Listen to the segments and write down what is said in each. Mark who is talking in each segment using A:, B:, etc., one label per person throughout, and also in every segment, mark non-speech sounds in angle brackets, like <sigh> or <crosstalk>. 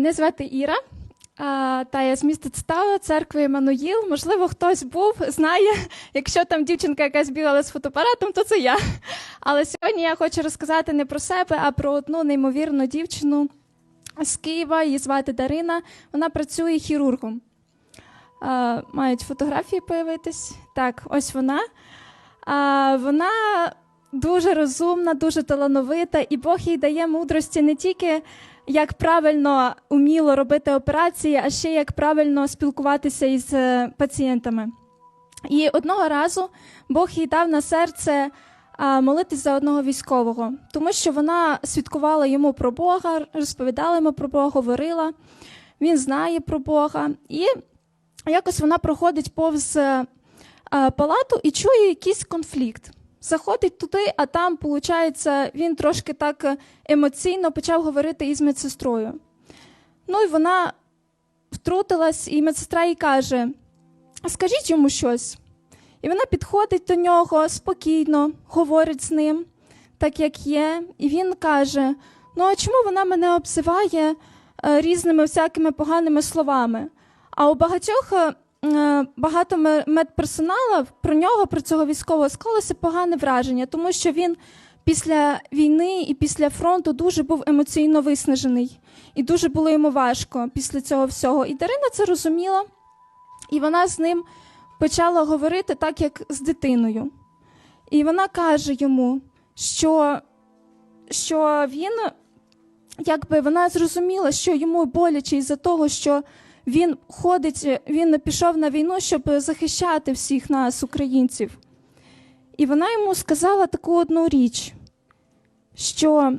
A: Мене звати Іра. Та я з міста Цитава, церкви Еммануїл. Можливо, хтось був, знає, якщо там дівчинка якась бігала з фотоапаратом, то це я. Але сьогодні я хочу розказати не про себе, а про одну неймовірну дівчину з Києва. Її звати Дарина. Вона працює хірургом. Мають фотографії появитись. Так, ось вона. Вона дуже розумна, дуже талановита, і Бог їй дає мудрості не тільки як правильно уміло робити операції, а ще як правильно спілкуватися із е, пацієнтами. І одного разу Бог їй дав на серце молитись за одного військового, тому що вона свідкувала йому про Бога, розповідала йому про Бога, говорила. Він знає про Бога. І якось вона проходить повз е, палату і чує якийсь конфлікт. Заходить туди, а там, виходить, він трошки так е, емоційно почав говорити із медсестрою. Ну і вона втрутилась, і медсестра їй каже: скажіть йому щось. І вона підходить до нього спокійно, говорить з ним, так як є. І він каже: Ну, а чому вона мене обзиває е, різними всякими поганими словами? А у багатьох е, багато ме- медперсоналу про нього, про цього військового, склалося погане враження, тому що він після війни і після фронту дуже був емоційно виснажений, і дуже було йому важко після цього всього. І Дарина це розуміла, і вона з ним почала говорити так, як з дитиною. І вона каже йому, що, що він, якби вона зрозуміла, що йому боляче із-за того, що він ходить, він пішов на війну, щоб захищати всіх нас, українців. І вона йому сказала таку одну річ, що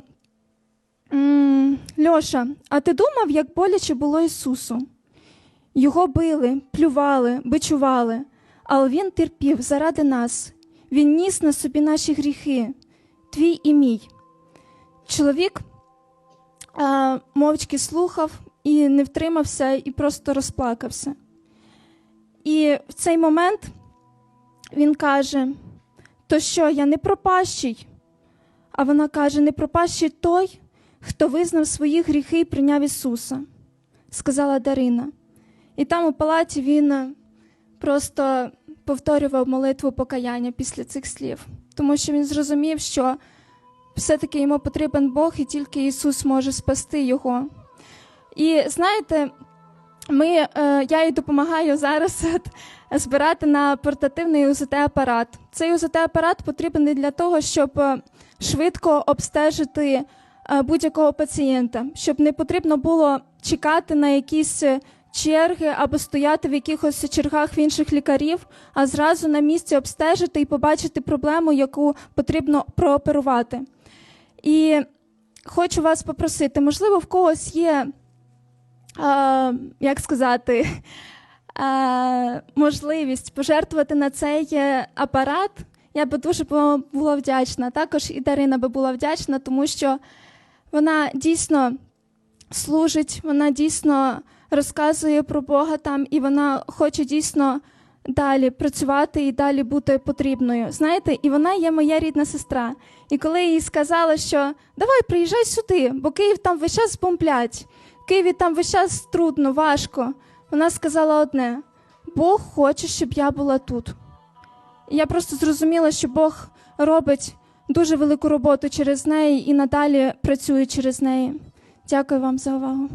A: Льоша, а ти думав, як боляче було Ісусу? Його били, плювали, бичували, але Він терпів заради нас. Він ніс на собі наші гріхи, твій і мій. Чоловік а, мовчки слухав і не втримався, і просто розплакався. І в цей момент він каже: То що, я не пропащий? А вона каже: не пропащий той, хто визнав свої гріхи і прийняв Ісуса, сказала Дарина. І там у палаті він е, просто повторював молитву покаяння після цих слів, тому що він зрозумів, що все-таки йому потрібен Бог, і тільки Ісус може спасти його. І знаєте, ми, е, я їй допомагаю зараз <laughs> збирати на портативний УЗТ-апарат. Цей УЗТ-апарат потрібен для того, щоб е, швидко обстежити е, будь-якого пацієнта, щоб не потрібно було чекати на якісь черги або стояти в якихось чергах в інших лікарів, а зразу на місці обстежити і побачити проблему, яку потрібно прооперувати. І хочу вас попросити, можливо, в когось є, е, як сказати, е, можливість пожертвувати на цей апарат. Я би дуже була вдячна. Також і Дарина би була вдячна, тому що вона дійсно служить, вона дійсно розказує про Бога там, і вона хоче дійсно далі працювати і далі бути потрібною. Знаєте, і вона є моя рідна сестра. І коли їй сказала, що давай приїжджай сюди, бо Київ там весь час бомблять, в Києві там весь час трудно, важко. Вона сказала одне: Бог хоче, щоб я була тут. Я просто зрозуміла, що Бог робить дуже велику роботу через неї і надалі працює через неї. Дякую вам за увагу.